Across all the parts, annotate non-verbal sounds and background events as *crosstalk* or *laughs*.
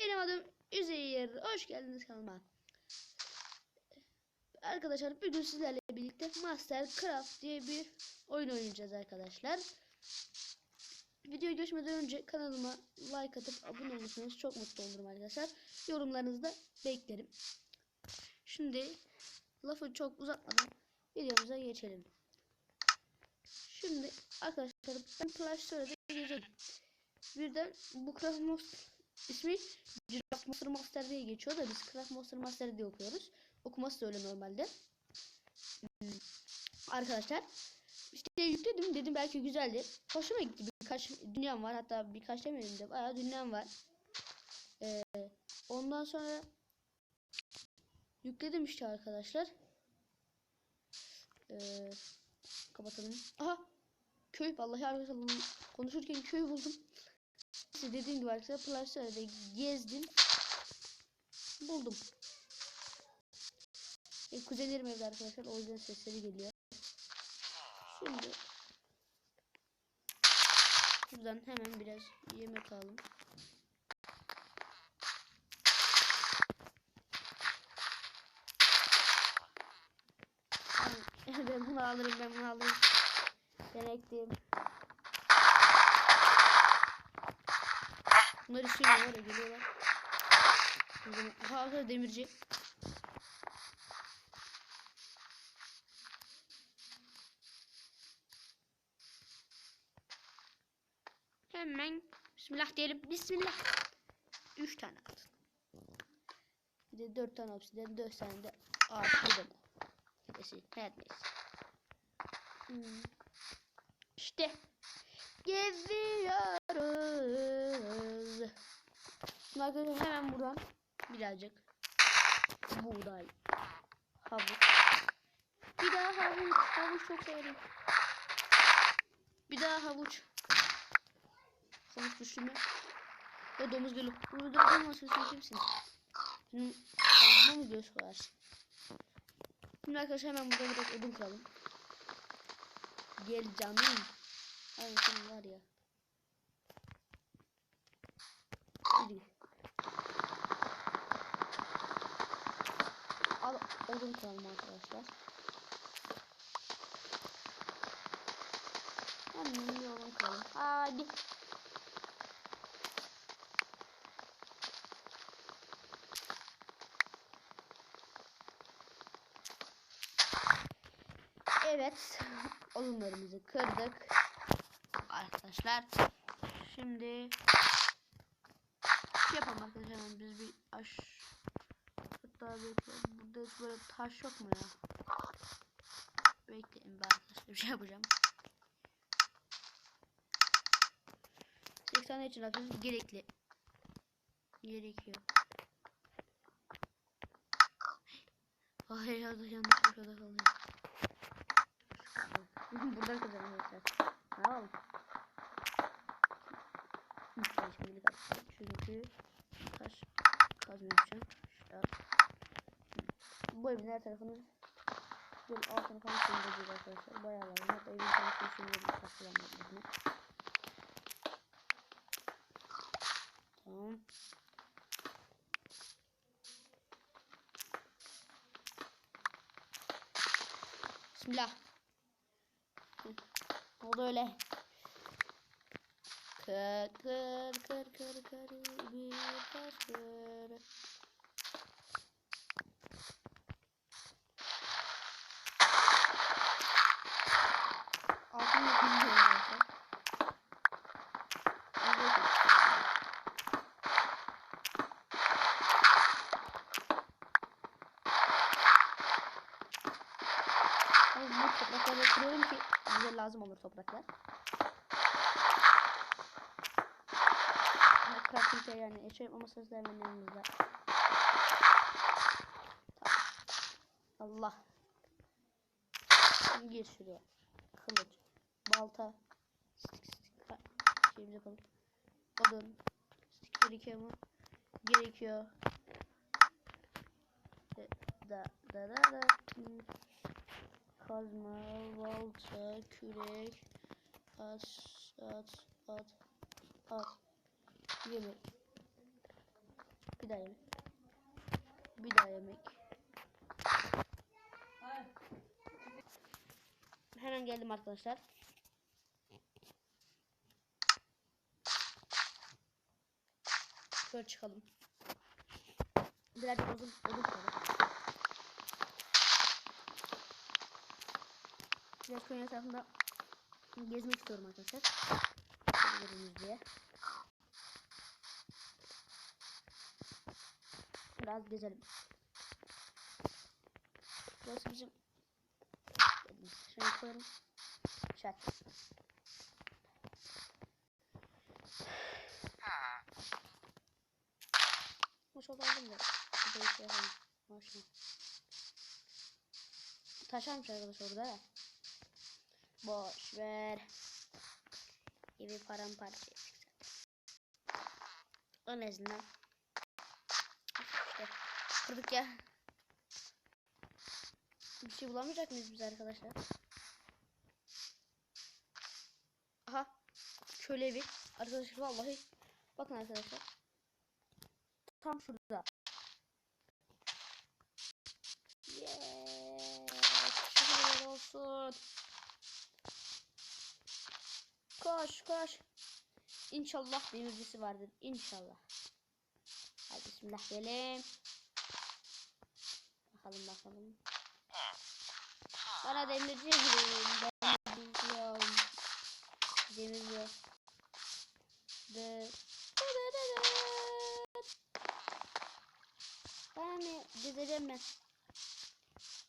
Benim adım Üzeyir. Hoş geldiniz kanalıma. Arkadaşlar bugün sizlerle birlikte Mastercraft diye bir oyun oynayacağız arkadaşlar. Videoya geçmeden önce kanalıma like atıp abone olursanız çok mutlu olurum arkadaşlar. Yorumlarınızı da beklerim. Şimdi lafı çok uzatmadan videomuza geçelim. Şimdi arkadaşlar ben Play Store'da gireceğim. Birden bu Craft ismi Craft Monster Master diye geçiyor da biz Craft Monster Master diye okuyoruz. Okuması da öyle normalde. Hmm. Arkadaşlar işte yükledim dedim belki güzeldir. Hoşuma gitti birkaç dünyam var hatta birkaç demeyelim de bayağı dünyam var. Ee, ondan sonra yükledim işte arkadaşlar. Ee, kapatalım. Aha köy vallahi arkadaşlar konuşurken köy buldum. İşte dediğim gibi arkadaşlar Play Store'da gezdim. Buldum. E, kuzenlerim evde arkadaşlar o yüzden sesleri geliyor. Şimdi Buradan hemen biraz yemek alalım. *laughs* ben bunu alırım ben bunu alırım. Ben. Bunları istiyorum var ya geliyorlar. Aha demirci. Hemen Bismillah diyelim. Bismillah. 3 tane altın. Bir de 4 tane obsidian, 4 tane de ağaç bu. Neyse, her neyse. Hmm. İşte geziyoruz. Şimdi arkadaşlar hemen buradan birazcık buğday, havuç. Bir daha havuç, havuç çok severim. Bir daha havuç. Havuç düştü mü? O domuz geliyor. Bunu da olmasın sen kimsin? Senin ağzına mı göz koyarsın? Şimdi arkadaşlar hemen burada biraz odun kıralım. Gel canım. Senin var ya. Hadi. Al odun kıralım arkadaşlar. Hemen bir odun kıralım. Hadi. Evet. *laughs* Odunlarımızı kırdık. Arkadaşlar. Şimdi şey yapalım arkadaşlar. Biz bir aş hatta bekleyin burada hiç böyle taş yok mu ya? Bekleyin ben arkadaşlar bir şey yapacağım. 80 için arkadaşlar gerekli. Gerekiyor. Hayır ya da yanlış bir *laughs* kadar kalıyor Buradan kazanıyoruz. Ben şimdilik. Çünkü taş kazma. Bu evin her tarafını böyle altını falan arkadaşlar. Bayağı var. Hatta evin tarafını söndüreceğiz. Tamam. Bismillah. Oldu öyle? Kır kır kır kır kır bir taş kır. Toprakları kırıyorum ki bize lazım olur topraklar. Crafting'de yani eşya ama sözler hemen yanımızda. Allah. Gir şuraya. Kılıç. Balta. Stik stik. Şeyimize bakalım. Odun. Stik gerekiyor mu? Gerekiyor. Da da da da. Hmm kazma, balta, kürek, at, at, at, at, yemek. daha yemek. Bir daha yemek. Hemen geldim arkadaşlar. Şöyle çıkalım. Birazcık uzun odun koyalım. Biraz köyün etrafında gezmek istiyorum arkadaşlar. Gördüğünüz diye. Biraz gezelim. Burası bizim Şöyle koyalım. Hoş oldu aldım da. Bir şey yapalım. Maşallah. Taş almış arkadaş orada ya. Boş ver. Evi paramparça zaten. En azından. Kırdık ya. Bir şey bulamayacak mıyız biz arkadaşlar? Aha. Köle evi. Arkadaşlar vallahi. Bakın arkadaşlar. Tam şurada. Olsun. Koş koş. İnşallah demircisi vardır. İnşallah. Hadi. Bakalım bakalım. Bana demirci girelim. Demir diyorum. Demir yok. Dı. Ben mi gezeceğim ben.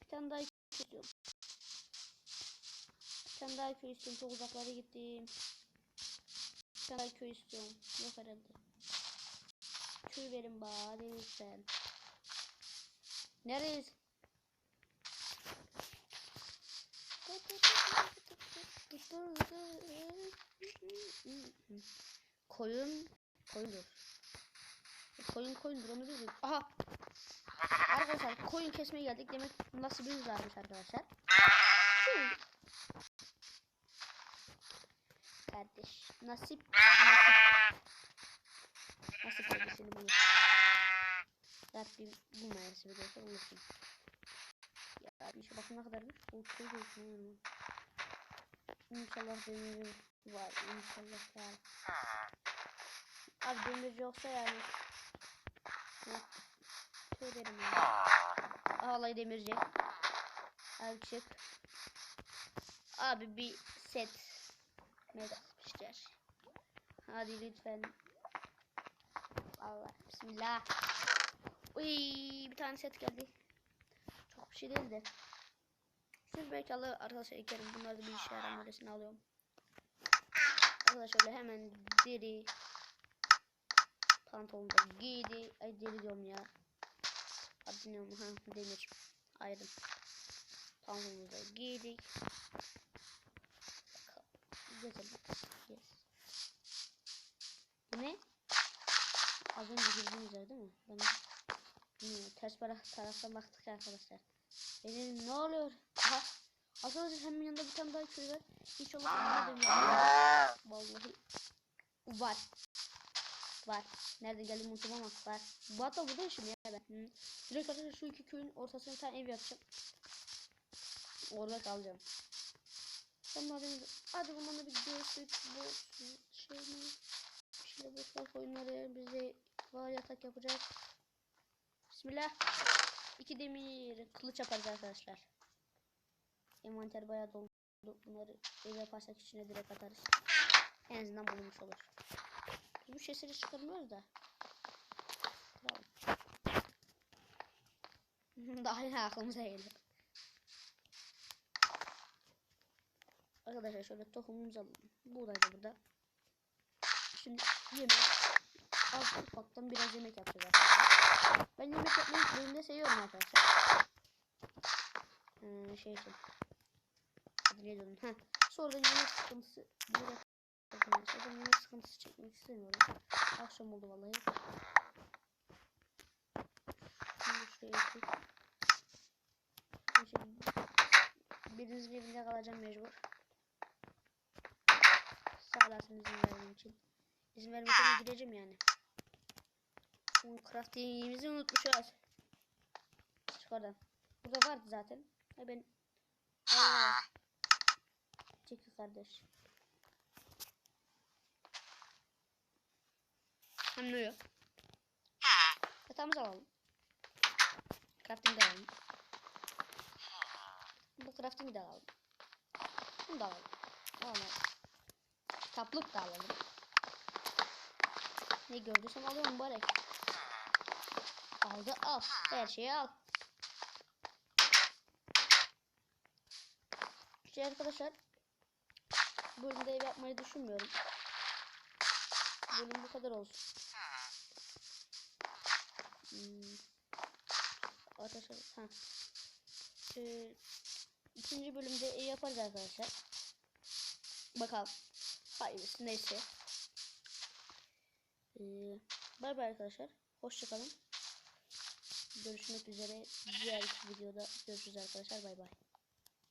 Bir tane daha istiyorum. Bir tane daha köy istiyorum. Çok uzaklara gittim. Bir tane daha köy istiyorum. Yok herhalde. Köy verin bari lütfen. Neredeyiz? Koyun koyundur. Koyun koyundur onu biliyorum. Aha. Arkadaşlar koyun kesmeye geldik. Demek nasibimiz varmış arkadaşlar. Hı. Kardeş. Nasip. Nasip. Nasip kelimesini bulur. Rabbim bulmayası biliyorsa bulursun. Ya bir şey bakın ne kadarmış. O çok olsun. İnşallah demirim var. İnşallah var. Abi demirci yoksa yani. Söylerim ya. Ağlay demirci. Abi çık. Abi bir set. Ne yapmışlar? Hadi lütfen. Allah bismillah. Uy bir tane set geldi. Çok bir şey değil de. Siz belki alır arkadaşlar ekerim. Bunlar da bir işe yaramıyor. Öylesine alıyorum. Arkadaşlar hemen deri pantolonu giydi. Ay deri diyorum ya. Adı ne? Ha demir. Ayrım. Pantolonu da giydik. Gezelim. Yes. Bu ne? Az önce girdiğimiz yer değil mi? Ben bilmiyorum. Ters taraf, taraftan baktık arkadaşlar. Benim ne oluyor? Aha. Arkadaşlar hemen yanında bir tane daha köy var. İnşallah Vallahi var. Var. Nerede geldiğimi unuttum ama var. Bu hatta burada yaşıyorum ya ben. Hı. Direkt arkadaşlar şu iki köyün ortasına bir tane ev yapacağım. Orada kalacağım. Madem hadi bundan da bir göğsük bu şey mi? Şeyle boşlar koyunları bize var yatak yapacak. Bismillah. İki demir kılıç yaparız arkadaşlar. Envanter bayağı doldu. Bunları ev yaparsak içine direkt atarız. En azından bulunmuş olur. Bu şeyleri çıkarmıyoruz da. *laughs* Daha yine aklımıza geldi. Arkadaşlar şöyle tohumumuzu alalım. Buğday da burada. Şimdi yemek. Az ufaktan biraz yemek yapacağız arkadaşlar. Ben yemek yapmayı benim de seviyorum arkadaşlar. Ee, şey için. Adı ne diyordum? Heh. Sonra yemek sıkıntısı. Biraz Zaten yemek sıkıntısı çekmek istemiyorum. Akşam oldu vallahi. Şimdi şuraya ekip. Birinizin evinde kalacağım mecbur. Sağ olasın izin verdiğin için. İzin vermesene gideceğim yani. Şimdi crafting'imizi unutmuşuz. Çık oradan. Burada vardı zaten. Ha ben... Aa. Çekil kardeş. Anlıyor. Yatağımızı alalım. Crafting'i de alalım. Bu crafting'i de alalım. Bunu da alalım. Alalım. Kitaplık da alalım. Ne gördüysem alıyorum mübarek. Aldı al. Her şeyi al. Şey arkadaşlar. Bölümde ev yapmayı düşünmüyorum. Bölüm bu kadar olsun. Hmm. Arkadaşlar ha. Ee, ikinci bölümde ev yaparız arkadaşlar. Bakalım. Hayırlısı neyse. Ee, bay bay arkadaşlar. Hoşçakalın. Görüşmek üzere. Diğer videoda görüşürüz arkadaşlar. Bay bay.